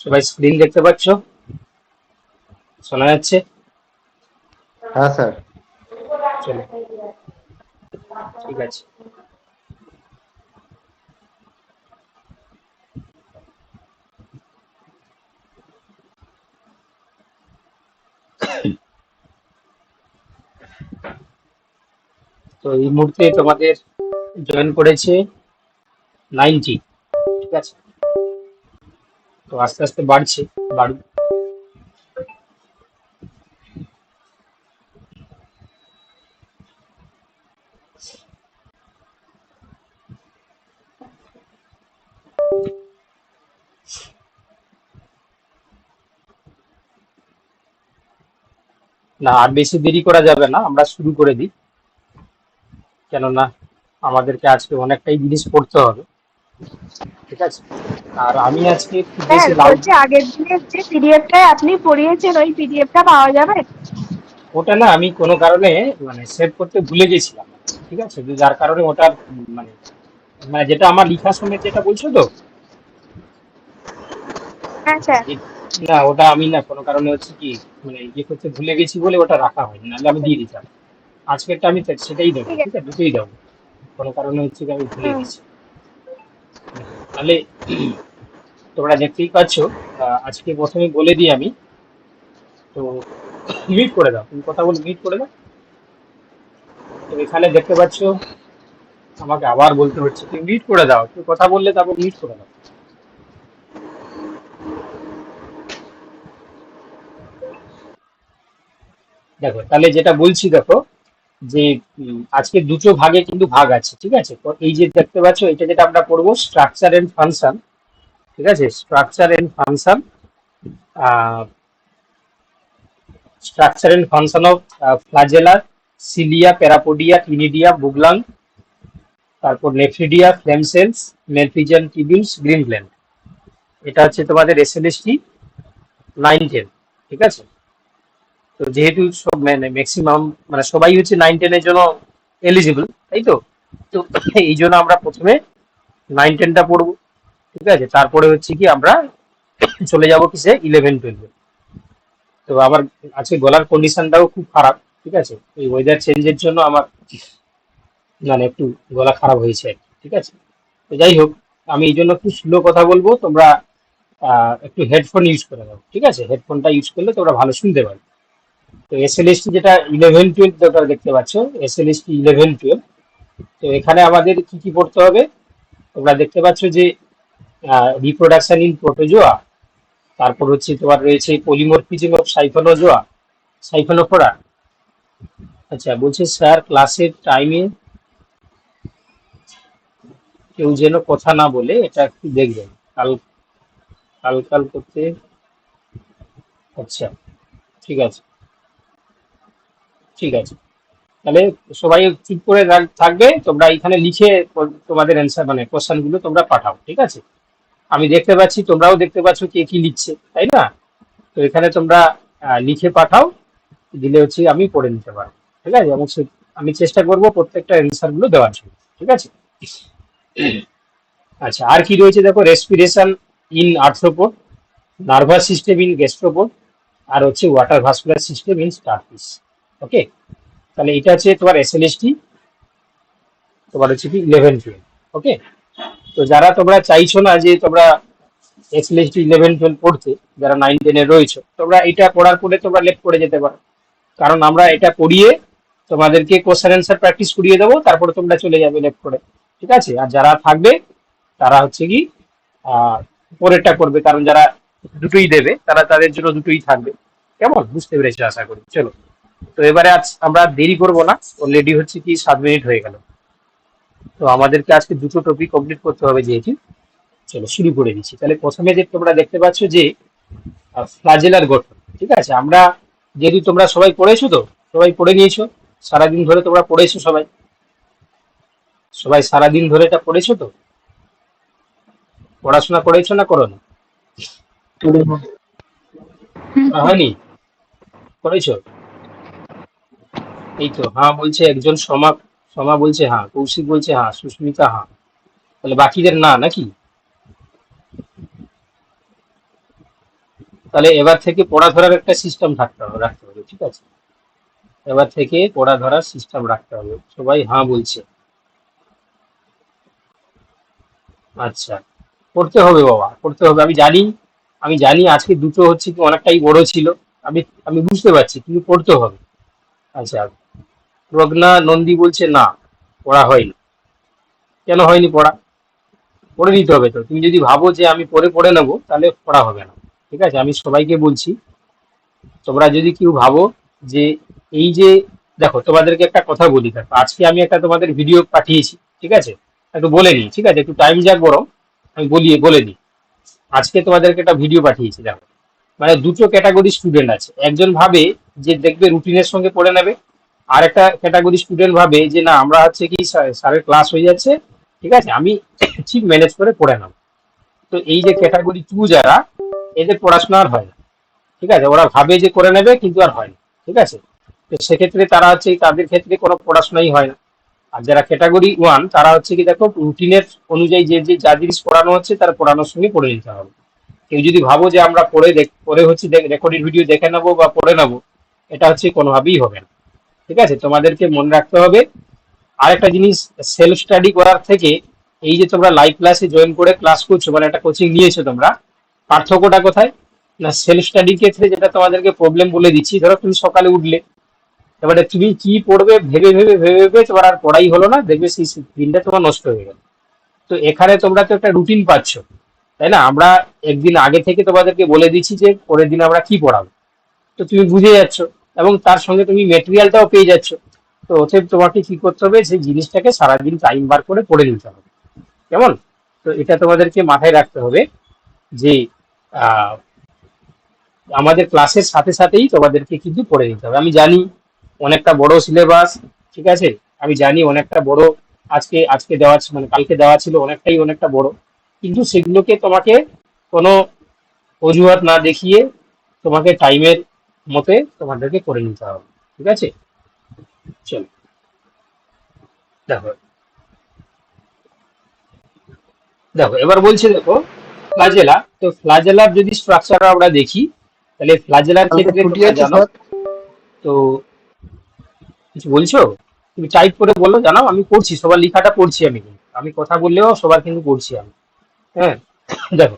সবাই স্ক্রিন দেখতে পাচ্ছ? শোনা যাচ্ছে? হ্যাঁ স্যার। চলো। ঠিক আছে। তো এই মুহূর্তে তোমাদের জয়েন করেছে নাইনটি ঠিক আছে? তো আস্তে আস্তে বাড়ছে, বাড়ুক। না, আর বেশি দেরি করা যাবে না, আমরা শুরু করে দিই। কেননা আমাদেরকে আজকে অনেকটাই জিনিস পড়তে হবে। ঠিক আছে? আর আমি আজকে খুব স্যার বেশি বলছি আগের দিনের যে পিডিএফটা আপনি পড়িয়েছেন ওই পিডিএফটা পাওয়া যাবে? ওটা না আমি কোনো কারণে মানে সেভ করতে ভুলে গেছিলাম। ঠিক আছে? যার কারণে উম, মানে মানে যেটা আমার লেখার সময় যেটা বলছো তো? হ্যাঁ না ওটা আমি না কোনো কারণে হচ্ছে কি মানে ইয়ে করতে ভুলে গেছি বলে ওটা রাখা হয়নি নাহলে আমি দিয়ে দিতাম। আজকেরটা আমি সেটাই দেবো ঠিক আছে। দুটোই দেবো। কোনো কারণে হচ্ছে কি আমি ভুলে গেছি। তাহলে তোমরা দেখতেই পাচ্ছ আজকে প্রথমে বলে দিই আমি। তো মিট করে দাও, তুমি কথা বলে মিট করে দাও। তো এখানে দেখতে পাচ্ছ, আমাকে আবার বলতে হচ্ছে, তুমি মিট করে দাও, তুমি কথা বললে তারপর মিট করে দাও। দেখো, তাহলে যেটা বলছি, দেখো যে আজকে দুটো ভাগে কিন্তু ভাগ আছে, ঠিক আছে? তো এই যে দেখতে পাচ্ছ, এটা যেটা আমরা পড়ব স্ট্রাকচার এন্ড ফাংশন ঠিক আছে? Structure and function structure and function of flagella cilia parapodia ctenidia book lung তারপর nephridia flame cells Malpighian tubules green gland এটা হচ্ছে তোমাদের এসএলএসটি নাইন টেন ঠিক আছে? তো যেহেতু সব মানে ম্যাক্সিমাম মানে সবাই হচ্ছে নাইন টেনের জন্য এলিজিবল তাই তো? তো এই জন্য আমরা প্রথমে নাইন টেনটা পড়ব, ঠিক আছে? তারপরে হচ্ছে কি আমরা চলে যাব কিসে? ইলেভেন টুয়েলভে তো আমার আজকে গলার কন্ডিশনটাও খুব খারাপ, ঠিক আছে? এই ওয়েদার চেঞ্জের জন্য আমার মানে একটু গলা খারাপ হয়েছে ঠিক আছে? তো যাই হোক, আমি এই জন্য একটু স্লো কথা বলব, তোমরা একটু হেডফোন ইউজ করে দাও, ঠিক আছে? হেডফোনটা ইউজ করলে তোমরা ভালো শুনতে পারবে। তো এসএলএসটি যেটা ইলেভেন টুয়েলভ তোমরা দেখতে পাচ্ছ এসএলএসটি ইলেভেন টুয়েলভ তো এখানে আমাদের কি কি পড়তে হবে? তোমরা দেখতে পাচ্ছ যে রিপ্রোডাকশন ইন প্রোটোজোয়া তারপর হচ্ছে তোমার রয়েছে পলিমরফিজম অফ সাইফোনোজোয়া সাইফোনোফোরা আচ্ছা বলছে স্যার, ক্লাসের টাইমে কেউ যেন কথা না বলে, এটা একটু দেখবেন। কাল কাল কাল করতে আচ্ছা ঠিক আছে। ঠিক আছে। তাহলে সবাই চুপ করে থাকবে, তোমরা এখানে লিখে তোমাদের অ্যান্সার মানে কোশ্চেনগুলো তোমরা পাঠাও, ঠিক আছে? আমি দেখতে পাচ্ছি, তোমরাও দেখতে পাচ্ছ কে কি লিখছে, তাই না? তো এখানে তোমরা লিখে পাঠাও, দিলে হচ্ছে আমি পড়ে নিতে পারব, ঠিক আছে? এবং আমি চেষ্টা করব প্রত্যেকটা অ্যান্সারগুলো দেওয়ার জন্য, ঠিক আছে? আচ্ছা আর কি রয়েছে দেখো respiration in arthropod nervous system in gastropod আর হচ্ছে water vascular system in starfish okay? তাহলে এটা হচ্ছে তোমার এসএলএসটি তোমার হচ্ছে কি ইলেভেন টুয়েলভ ওকে? তো যারা তোমরা চাইছো না যে তোমরা এসএলএসটি ইলেভেন টুয়েলভ পড়তে, যারা নাইন টেনে রয়েছে, তোমরা এটা পড়ার পরে তোমরা লেফট করে যেতে পারো। কারণ আমরা এটা পড়িয়ে তোমাদেরকে কোশ্চেন অ্যান্সার প্র্যাকটিস করিয়ে দেবো, তারপরে তোমরা চলে যাবে লেফট করে। ঠিক আছে? আর যারা থাকবে, তারা হচ্ছে কি পরেরটা করবে, কারণ যারা দুটোই দেবে, তারা তাদের জন্য দুটোই থাকবে। কেমন? বুঝতে পেরেছ আশা করি। চলো। তো এবারে আজ আমরা দেরি করব না। অলরেডি হচ্ছে কি সাত মিনিট হয়ে গেল। তো আমাদেরকে আজকে দুটো টপিক কমপ্লিট করতে হবে যেহেতু। চলো শুরু করে দিচ্ছি। তাহলে প্রথমে যে তোমরা দেখতে পাচ্ছ যে ফ্লাজেলার গঠন ঠিক আছে? আমরা যেহেতু তোমরা সবাই পড়েছো তো সবাই পড়ে নিয়েছো। সারাদিন ধরে তোমরা পড়েছো সবাই। সবাই সারাদিন ধরে এটা পড়েছো তো? পড়াশোনা করেছ না করো না হয়নি? করেছ? এই তো হ্যাঁ বলছে একজন সমা সমা বলছে হ্যাঁ কৌশিক বলছে হ্যাঁ সুস্মিতা হ্যাঁ তাহলে বাকিদের না নাকি? তাহলে এবার থেকে পড়া ধরার একটা সিস্টেম থাকতে হবে, রাখতে হবে, ঠিক আছে? এবার থেকে পড়া ধরার সিস্টেম রাখতে হবে, সবাই হ্যাঁ বলছে। আচ্ছা করতে হবে বাবা করতে হবে, আমি জানি আমি জানি আজকে দুটো হচ্ছে কি অনেকটাই বড় ছিল, আমি আমি বুঝতে পারছি, কিন্তু পড়তে হবে। আচ্ছা প্রজ্ঞা নন্দী বলছে, না, পড়া হয়নি। কেন হয়নি পড়া? পড়ে নিতে হবে তো। তুমি যদি ভাবো যে আমি পরে পড়ে নেব, তাহলে পড়া হবে না। ঠিক আছে, আমি সবাইকে বলছি, তোমরা যদি কেউ ভাবো যে এই যে, দেখো, তোমাদেরকে একটা কথা বলি। দেখো, আজকে আমি একটা তোমাদের ভিডিও পাঠিয়েছি, ঠিক আছে? একটু বলে নিই, ঠিক আছে? একটু টাইম যাক বরং, আমি বলি বলে দিই আজকে তোমাদেরকে একটা ভিডিও পাঠিয়েছি, দেখো। মানে দুটো ক্যাটাগরি স্টুডেন্ট আছে। একজন ভাবে যে দেখবে রুটিনের সঙ্গে পড়ে নেবে আর একটা ক্যাটাগরি স্টুডেন্ট ভাবে যে না, আমরা হচ্ছে কি স্যারের ক্লাস হয়ে যাচ্ছে, ঠিক আছে? আমি ঠিক ম্যানেজ করে পড়ে নেব। তো এই যে ক্যাটাগরি টু যারা, এদের পড়াশোনা আর হয় না। ঠিক আছে? ওরা ভাবে যে করে নেবে, কিন্তু আর হয় না। ঠিক আছে? তো সেক্ষেত্রে তারা হচ্ছে তাদের ক্ষেত্রে কোনো পড়াশোনাই হয় না। আর যারা ক্যাটাগরি ওয়ান তারা হচ্ছে কি, দেখো রুটিনের অনুযায়ী যে যে, যা জিনিস পড়ানো হচ্ছে, তার পড়ানোর সঙ্গে পড়ে নিতে হবে। কেউ যদি ভাবো যে আমরা পড়ে পড়ে হচ্ছে রেকর্ডেড ভিডিও দেখে নেব বা পড়ে নেব, এটা হচ্ছে কোনোভাবেই হবে না। ঠিক আছে? তোমাদেরকে মনে রাখতে হবে। আরেকটা জিনিস সেলফ স্টাডি করার থেকে এই যে তোমরা লাইভ ক্লাসে জয়েন করে ক্লাস করছ মানে একটা কোচিং নিয়েছো তোমরা, পার্থক্যটা কোথায়? না সেলফ স্টাডির ক্ষেত্রে যেটা তোমাদেরকে প্রবলেম বলে দিচ্ছি, ধরো তুমি সকালে উঠলে, এবারে তুমি কি পড়বে ভেবে ভেবে ভেবে ভেবে তোমার আর পড়াই হলো না, দেখবে সেই দিনটা তোমার নষ্ট হয়ে গেল। তো এখানে তোমরা তো একটা রুটিন পাচ্ছ, তাই না? আমরা একদিন আগে থেকে তোমাদেরকে বলে দিচ্ছি যে পরের দিন আমরা কি পড়াবো। তো তুমি বুঝে যাচ্ছ। এবং তার সঙ্গে তুমি মেটেরিয়ালটাও পেয়ে যাচ্ছ। তো অতএব তোমাকে কি করতে হবে? সেই জিনিসটাকে সারাদিন টাইম বার করে পড়ে নিতে হবে। কেমন? তো এটা তোমাদেরকে মাথায় রাখতে হবে যে আমাদের ক্লাসের সাথে সাথেই তোমাদেরকে কিন্তু পড়ে নিতে হবে। আমি জানি অনেকটা বড় সিলেবাস ঠিক আছে? আমি জানি অনেকটা বড়, আজকে আজকে দেওয়া মানে কালকে দেওয়া ছিল, অনেকটাই অনেকটা বড়। কিন্তু সেগুলোকে তোমাকে কোনো অজুহাত না দেখিয়ে তোমাকে টাইমের মতে তোমাদেরকে করে নিতে হবে ঠিক আছে? চলো। দেখো। দেখো এবার বলছে দেখো ফ্লাজেলা। তো ফ্লাজেলার যদি স্ট্রাকচার আমরা দেখি তাহলে ফ্লাজেলার ক্ষেত্রে জানো তো কিছু বলছো? তুমি টাইপ করে বলল জানাও আমি পড়ছি সবার লেখাটা পড়ছি আমি কিন্তু। আমি কথা বললেও সবার কিন্তু পড়ছি আমি। হ্যাঁ? দেখো।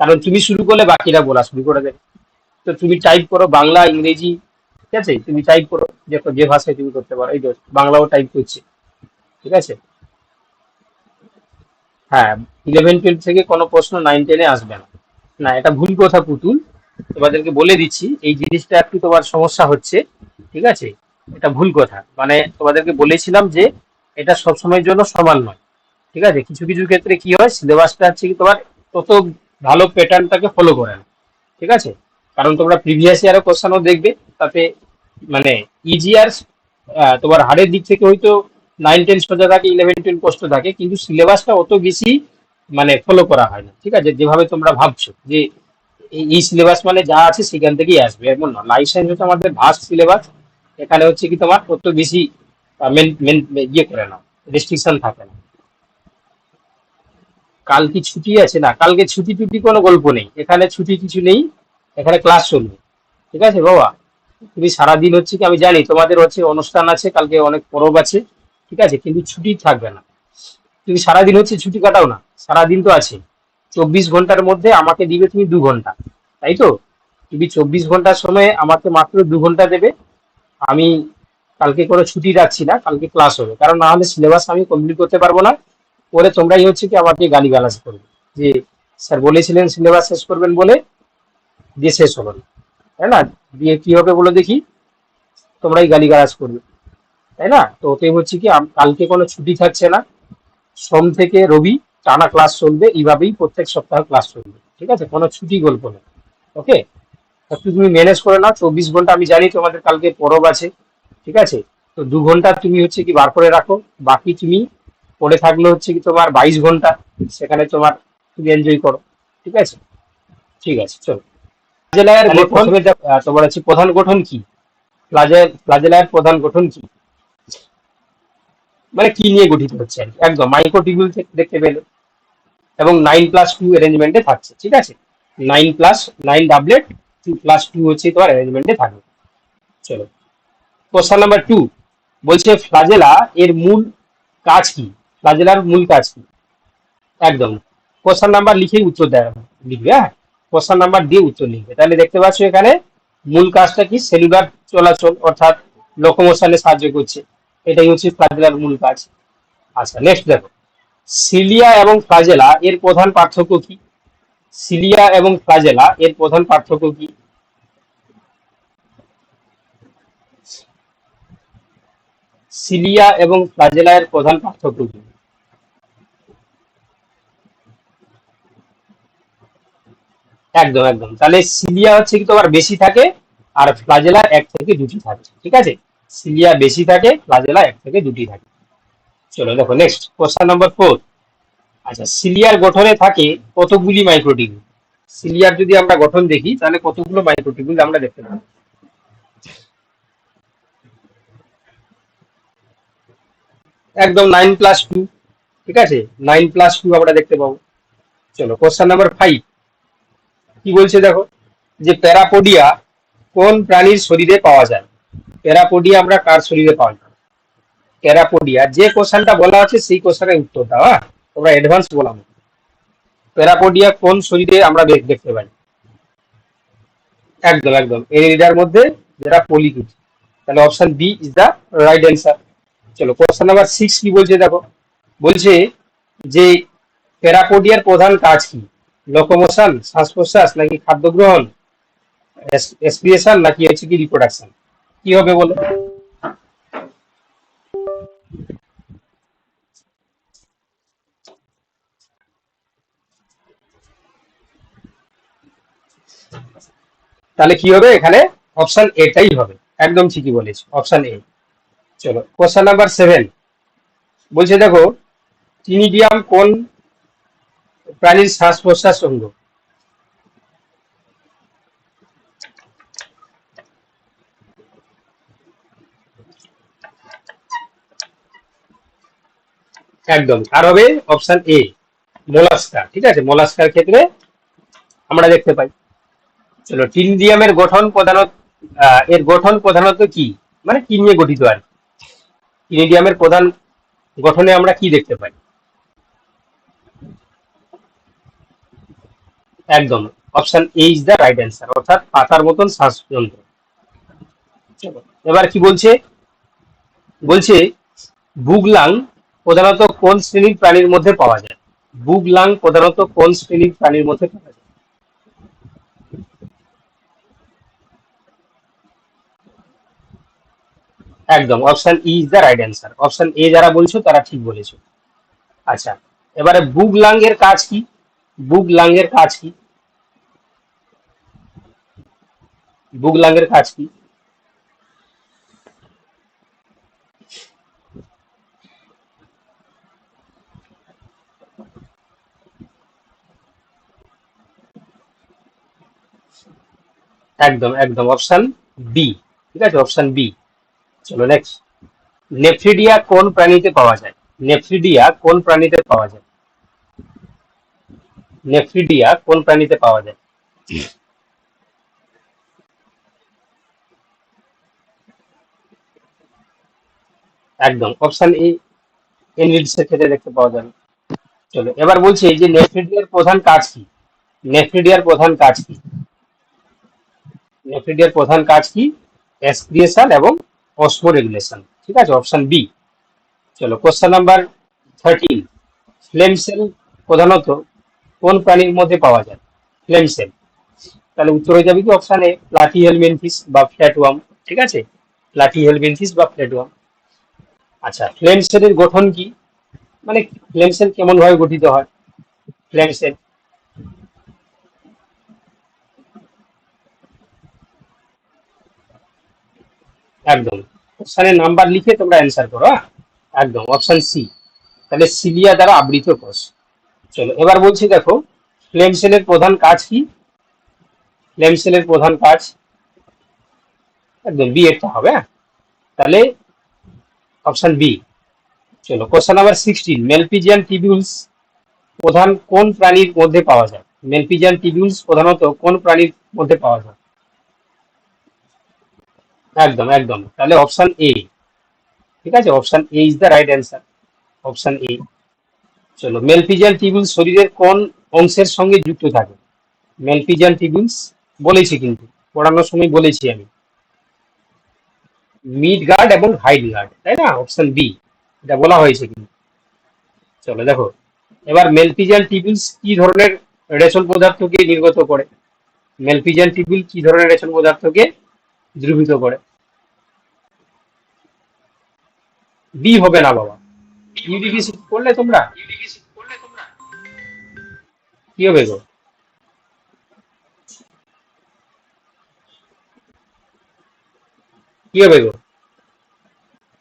কারণ তুমি শুরু করলে বাকিরা বলা শুরু করে দেবে। তো তুমি টাইপ করো বাংলা, ইংরেজি, ঠিক আছে? তুমি টাইপ করো যে যে ভাষায় তুমি করতে পারো। এই তো বাংলাও টাইপ করছে, ঠিক আছে? হ্যাঁ ইলেভেন টুয়েলভ থেকে কোনো প্রশ্ন নাইন টেনে আসবে না। না, এটা ভুল কথা পুতুল। তোমাদেরকে বলে দিচ্ছি, এই জিনিসটা একটু তোমার সমস্যা হচ্ছে, ঠিক আছে? এটা ভুল কথা। মানে তোমাদেরকে বলেছিলাম যে এটা সবসময়ের জন্য সমান নয়, ঠিক আছে? কিছু কিছু ক্ষেত্রে কি হয় সিলেবাসটা হচ্ছে কি তোমার তত ভালো প্যাটার্নটাকে ফলো করে না, ঠিক আছে? কারণ তোমরা প্রিভিয়াস ইয়ারও কোশ্চেনও দেখবে, তাতে মানে ইজিয়ার তোমার হারের দিক থেকে হয়তো নাইন টেন সোজা থাকে ইলেভেন টেন কষ্ট থাকে, কিন্তু সিলেবাসটা অত বেশি মানে ফলো করা হয় না, ঠিক আছে? যেভাবে তোমরা ভাবছ যে এই- সিলেবাস মানে যা আছে সেখান থেকেই আসবে, এমন না। লাইফ সায়েন্স হচ্ছে আমাদের ভাস্ট সিলেবাস এখানে হচ্ছে কি তোমার অত বেশি ইয়ে করে না রেস্ট্রিকশন থাকে না। কাল কি ছুটি আছে না? কালকে ছুটি টুটি কোনো গল্প নেই। এখানে ছুটি কিছু নেই। এখানে ক্লাস চলবে ঠিক আছে বাবা? তুমি সারাদিন হচ্ছে কি, আমি জানি তোমাদের হচ্ছে অনুষ্ঠান আছে, কালকে অনেক পরব আছে, ঠিক আছে? কিন্তু ছুটি থাকবে না। তুমি সারাদিন হচ্ছে ছুটি কাটাও না, সারাদিন তো আছে চব্বিশ ঘণ্টার মধ্যে আমাকে দিবে তুমি দু ঘণ্টা, তাই তো? তুমি চব্বিশ ঘণ্টার সময় আমাকে মাত্র দু ঘণ্টা দেবে। আমি কালকে কোনো ছুটি রাখছি না, কালকে ক্লাস হবে। কারণ না হলে সিলেবাস আমি কমপ্লিট করতে পারব না। পরে তোমরাই হচ্ছে কি আমাকে গালি গালাজ করবে। যে স্যার বলেছিলেন সিলেবাস শেষ করবেন বলে দিয়ে শেষ হলো না। তাই না? দিয়ে কি হবে বলে দেখি? তোমরাই গালি গালাজ করবে। তাই না? তো ওতে হচ্ছে কি কালকে কোনো ছুটি থাকছে না। সোম থেকে রবি টানা ক্লাস চলবে, এইভাবেই প্রত্যেক সপ্তাহ ক্লাস চলবে। ঠিক আছে? কোনো ছুটি গল্প নেই। ওকে? একটু তুমি ম্যানেজ করে নাও। চব্বিশ ঘণ্টা আমি জানি তোমাদের কালকে পরব আছে। ঠিক আছে? তো দু ঘণ্টা তুমি হচ্ছে কি বার করে রাখো। বাকি তুমি পড়ে থাকলে হচ্ছে কি তোমার বাইশ ঘণ্টা। সেখানে তোমার তুমি এনজয় করো। ঠিক আছে? ঠিক আছে, চলো। ফ্লাজেলায়ের আহ, তোমার হচ্ছে প্রধান গঠন কি? ফ্লাজেলায়ের প্রধান গঠন কি? মানে কি নিয়ে গঠিত হচ্ছে? আর? একদম মাইক্রোটিবিউল দেখতে পেলে। এবং নাইন প্লাস টু অ্যারেঞ্জমেন্টে থাকছে ঠিক আছে? Nine plus nine doublet two plus two হচ্ছে তোমার অ্যারেঞ্জমেন্টে থাকবে। চলো। কোশ্চেন নাম্বার টু বলছে ফ্লাজেলা এর মূল কাজ কি? ফ্লাজেলার মূল কাজ কি? একদম। কোশ্চেন নাম্বার লিখেই উত্তর দেয় লিখবে হ্যাঁ? কোশ্চেন নাম্বার দিয়ে উত্তর লিখবে। তাহলে দেখতে পাচ্ছ এখানে মূল কাজটা কি? সেলুলার চলাচল অর্থাৎ লোকোমোশনে সাহায্য করছে। এটাই হচ্ছে ফ্লাজেলার মূল কাজ। আচ্ছা নেক্সট দেখো। সিলিয়া এবং ফ্লাজেলা এর প্রধান পার্থক্য কি? সিলিয়া এবং ফ্লাজেলা এর প্রধান পার্থক্য কি? সিলিয়া এবং ফ্লাজেলা এর প্রধান পার্থক্য কি? একদম একদম। তাহলে সিলিয়া হচ্ছে কি তোমার বেশি থাকে আর ফ্লাজেলা এক থেকে দুটি থাকে, ঠিক আছে? সিলিয়া বেশি থাকে, ফ্লাজেলা এক থেকে দুটি থাকে। চলো দেখো নেক্সট কোশ্চেন নাম্বার ফোর আচ্ছা সিলিয়ার গঠনে থাকে কতগুলি মাইক্রোটিবিউল সিলিয়ার যদি আমরা গঠন দেখি, তাহলে কতগুলো মাইক্রোটিবিউল আমরা দেখতে পাবো? একদম নাইন প্লাস টু ঠিক আছে? নাইন প্লাস টু আমরা দেখতে পাবো। চলো কোশ্চেন নাম্বার ফাইভ কি বলছে দেখো? যে প্যারাপোডিয়া কোন প্রাণীর শরীরে পাওয়া যায়? প্যারাপোডিয়া আমরা কার শরীরে পাওয়া যায়? প্যারাপোডিয়া, যে কোশ্চেনটা বলা আছে সেই কোশ্চেনের উত্তর দাও হ্যাঁ? তোমরা অ্যাডভান্স বলাম প্যারাপোডিয়া কোন শরীরে আমরা দেখ- দেখতে পাই? একদম একদম। এরিডার মধ্যে যেটা পলিকুট তাহলে option B is the right answer চলো কোশ্চেন নাম্বার সিক্স কি বলছে দেখো? বলছে যে প্যারাপোডিয়ার প্রধান কাজ কি? লোকোমোশন শ্বাস প্রশ্বাস নাকি খাদ্য গ্রহণ এক্সপিরেশন নাকি হচ্ছে কি রিপ্রোডাকশন কি হবে বলো? তাহলে কি হবে এখানে? অপশন এটাই হবে। একদম ঠিকই বলেছ অপশন এ চলো কোশ্চেন নাম্বার সেভেন বলছে দেখো টিনিডিয়াম কোন প্রাণীর শ্বাস প্রশ্বাস অঙ্গ। একদম। আর হবে অপশন এ মোলাস্কা। ঠিক আছে? মোলাস্কার ক্ষেত্রে আমরা দেখতে পাই। চলো, টিনিডিয়ামের গঠন প্রধানত এর গঠন প্রধানত কি? মানে কি নিয়ে গঠিত আর কি? টিনিডিয়ামের প্রধান গঠনে আমরা কি দেখতে পাই? একদম। Option A is the right answer অর্থাৎ পাতার মতন শ্বাসযন্ত্র এবার কি বলছে? বলছে, বুগলাং প্রধানত কোন শ্রেণির প্রাণীর মধ্যে পাওয়া যায়? বুগলাং প্রধানত কোন শ্রেণির প্রাণীর মধ্যে পাওয়া যায়? একদম option E is the right answer option A যারা বলছো তারা ঠিক বলেছ। আচ্ছা এবারে বুগলাং এর কাজ কি? বুগলাং এর কাজ কি? বুগলাং এর কাজ কি? একদম একদম। Option B. ঠিক আছে, অপশন বি। চলো নেক্সট নেফ্রিডিয়া কোন প্রাণীতে পাওয়া যায়? নেফ্রিডিয়া কোন প্রাণীতে পাওয়া যায়? নেফ্রিডিয়া কোন প্রাণীতে পাওয়া যায়? একদম অপশন এ এনরিডস এর ক্ষেত্রে দেখতে পাওয়া যাবে। চলো, এবার বলছি যে নেফ্রিডিয়ার প্রধান কাজ কি? নেফ্রিডিয়ার প্রধান কাজ কি? নেফ্রিডিয়ার প্রধান কাজ কি? এক্সক্রিয়েশন এবং অসমো রেগুলেশন ঠিক আছে অপশন বি চলো question number thirteen flame cell প্রধানত কোন প্রাণীর মধ্যে পাওয়া যায়? Flame cell. তাহলে উত্তর হয়ে যাবে কি অপশন এ হেলমেনথিস বা ফ্ল্যাট ফ্ল্যাটওয়ার্ম ঠিক আছে? প্লাটি হেলমেনথিস বা ফ্ল্যাট ফ্ল্যাটওয়ার্ম আচ্ছা ফ্লেম সেলের গঠন কি? মানে ফ্লেম সেল কেমন ভাবে গঠিত হয়? Flame cell. একদম। অপশনের নাম্বার লিখে তোমরা অ্যান্সার করো হ্যাঁ? একদম। অপশন সি তাহলে সিলিয়া দ্বারা আবৃত কোষ। চলো, এবার বলছি দেখো ফ্লেম সেলের প্রধান কাজ কি? ফ্লেম সেলের প্রধান কাজ, একদম বি এরটা হবে হ্যাঁ? তাহলে অপশন বি চলো question number sixteen Malpighian tubules প্রধান কোন প্রাণীর মধ্যে পাওয়া যায়? মেলপিজিয়ান টিবিউলস প্রধানত কোন প্রাণীর মধ্যে পাওয়া যায়? একদম একদম, তাহলে অপশন এ ঠিক আছে? Option A is the right answer option A চলো মেলপিজিয়ান টিবিউলস শরীরের কোন অংশের সঙ্গে যুক্ত থাকে? মেলপিজিয়ান টিবিউলস বলেছি কিন্তু, পড়ানোর সময় বলেছি আমি। মিড গার্ড এবং হাইড গার্ড তাই না? অপশন বি এটা বলা হয়েছে কিন্তু। চলো, দেখো, এবার মেলপিজিয়ান টিবিউলস কি ধরনের রেশন পদার্থকে নির্গত করে? মেলপিজিয়ান টিবিউল কি ধরনের রেশন পদার্থকে দ্রবীভূত করে? বি হবে না বাবা। ইউরিক অ্যাসিড করলে তোমরা? কি হবে গো? কি হবে গো?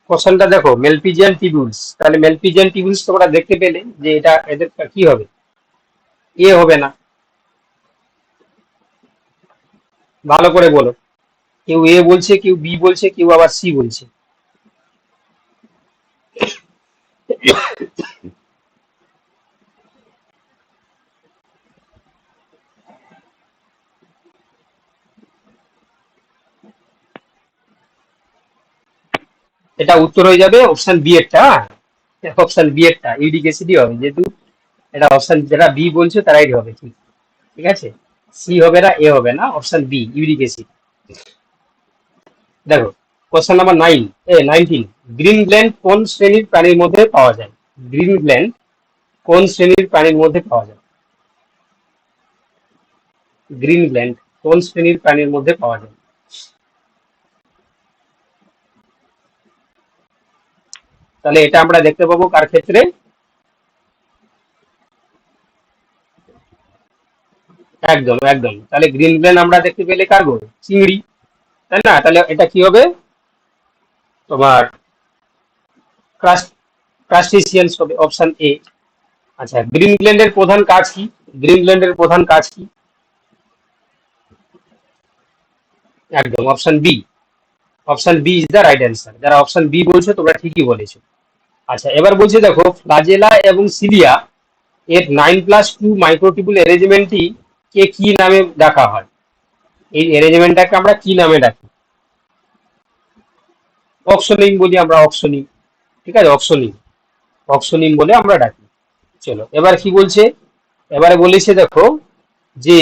কোশ্চেনটা দেখো মেলপিজিয়ান টিবিউলস তাহলে মেলপিজিয়ান টিবিউলস তোমরা দেখতে পেলে যে এটা এদের কি হবে? এ হবে না। ভালো করে বলো। কেউ এ বলছে, কেউ বি বলছে, কেউ আবার সি বলছে। এটা উত্তর হয়ে যাবে অপশন বি এরটা অপশন বি এরটা ইউডিক অ্যাসিডই হবে। যেহেতু এটা অপশন যারা বি বলছে তারাই হবে, ঠিক। ঠিক আছে? সি হবে না এ হবে না অপশন বি ইউরিক অ্যাসিড দেখো question number nine A nineteen green gland কোন শ্রেণির প্রাণীর মধ্যে পাওয়া যায়? গ্রিন গ্ল্যান্ড কোন শ্রেণির প্রাণীর মধ্যে পাওয়া যায়? গ্রিন গ্ল্যান্ড কোন শ্রেণির প্রাণীর মধ্যে পাওয়া যায়? তাহলে এটা আমরা দেখতে পাবো কার ক্ষেত্রে? একদম একদম। তাহলে গ্রিন গ্ল্যান্ড আমরা দেখতে পেলে কার গো? চিংড়ি। তাই না? তাহলে এটা কি হবে? তোমার ক্রাস্টেসিয়ানস হবে অপশন এ আচ্ছা গ্রিনল্যান্ডের প্রধান কাজ কি? গ্রিনল্যান্ডের প্রধান কাজ কি? একদম option B option B is the right answer যারা অপশন বি বলছো, তোমরা ঠিকই বলেছ। আচ্ছা এবার বলছে দেখো, ফ্লাজেলা এবং সিলিয়া এর নাইন প্লাস টু মাইক্রোটিবুল অ্যারেঞ্জমেন্টটি কে কি নামে ডাকা হয়? এই অ্যারেঞ্জমেন্টটাকে আমরা কি নামে ডাকি? অক্সনিম বলি আমরা অক্সনিম, ঠিক আছে? অক্সনিম অক্সনিম বলে আমরা ডাকি। চলো, এবার কি বলছে? এবারে বলেছে দেখো যে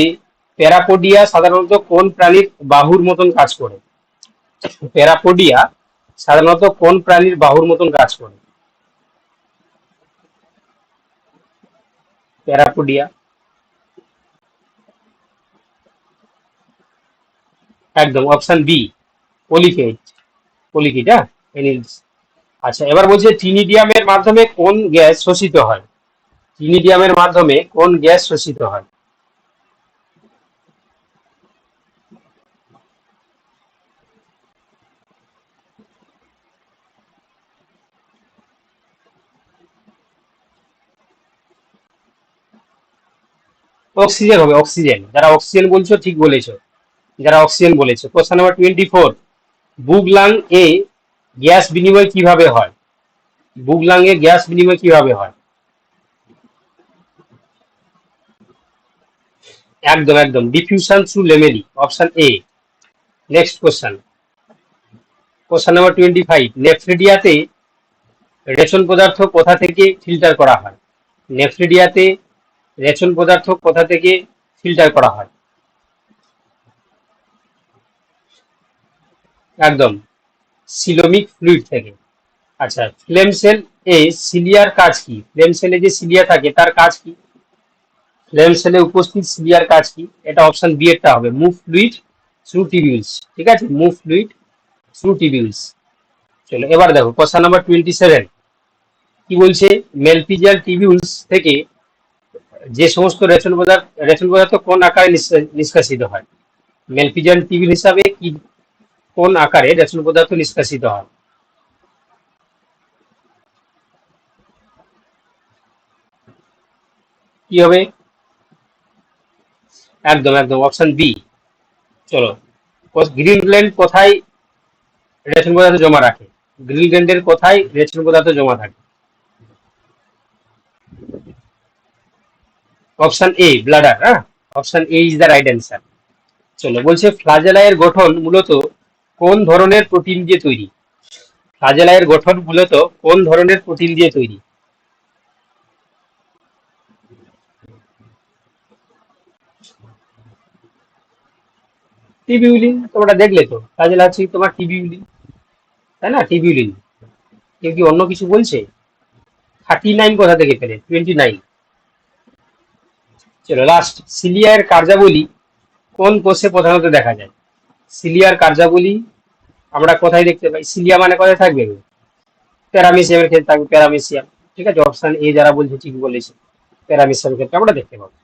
প্যারাপোডিয়া সাধারণত কোন প্রাণীর বাহুর মতন কাজ করে? প্যারাপোডিয়া সাধারণত কোন প্রাণীর বাহুর মতন কাজ করে? একদম অপশন বি পলিকেট পলিকিট এনিলস আচ্ছা এবার বলছে টিনিডিয়ামের মাধ্যমে কোন গ্যাস শোষিত হয়? টিনিডিয়ামের মাধ্যমে কোন গ্যাস শোষিত হয়? অক্সিজেন হবে, অক্সিজেন। যারা অক্সিজেন বলছো, ঠিক বলেছ। যারা অক্সিজেন বলেছ। Question number twenty four book lung এ গ্যাস বিনিময় কীভাবে হয়? বুগলাং এ গ্যাস বিনিময় কীভাবে হয়? একদম একদম। Diffusion through lamellae option A next question question number twenty five নেফ্রিডিয়াতে রেশন পদার্থ কোথা থেকে ফিল্টার করা হয়? নেফ্রিডিয়াতে রেশন পদার্থ কোথা থেকে ফিল্টার করা হয়? একদম। সিলোমিক ফ্লুইড থেকে। আচ্ছা ফ্লেম এ সিলিয়ার কাজ কি? ফ্লেম যে সিলিয়া থাকে, তার কাজ কি? ফ্লেম উপস্থিত সিলিয়ার কাজ কি? এটা অপশন বি এরটা হবে। Move fluid through tubules. ঠিক আছে? Move fluid through tubules. চলো, এবার দেখো কোশ্চেন নাম্বার টোয়েন্টি সেভেন কি বলছে? মেলপিজিয়াল টিবিউলস থেকে যে সমস্ত রেশন পদার্থ রেশন পদার্থ কোন আকারে নিষ্কাশিত হয়? মেলপিজিয়াল টিবিউল হিসাবে কি, কোন আকারে রেশন পদার্থ নিষ্কাশিত হয়? কি হবে? একদম একদম অপশন বি চলো গ্রিনল্যান্ড কোথায় রেশন পদার্থ জমা রাখে? গ্রিনল্যান্ডের কোথায় রেশন পদার্থ জমা থাকে? অপশন এ ব্লাডার হ্যাঁ? Option A is the right answer চলো, বলছে ফ্লাজেলায়ের গঠন মূলত কোন ধরনের প্রোটিন দিয়ে তৈরি? ফ্লাজেলায়ের গঠন মূলত কোন ধরনের প্রোটিন দিয়ে তৈরি? টিবিউলিন, তোমরা দেখলে তো, ফ্লাজেলা হচ্ছে তোমার টিবিউলিন, তাই না? টিবিউলিন। কেউ কি অন্য কিছু বলছে? থার্টি নাইন কোথা থেকে পেলে? টোয়েন্টি নাইন চলো লাস্ট সিলিয়ার কার্যাবলী কোন কোষে প্রধানত দেখা যায়? সিলিয়ার কার্যাবলী আমরা কোথায় দেখতে পাই? সিলিয়া মানে কোথায় থাকবে? প্যারামিসিয়ামের ক্ষেত্রে থাকবে, প্যারামিসিয়াম। ঠিক আছে অপশন এ যারা বলছে ঠিক বলেছে, প্যারামিসিয়ামের ক্ষেত্রে আমরা দেখতে পাবো।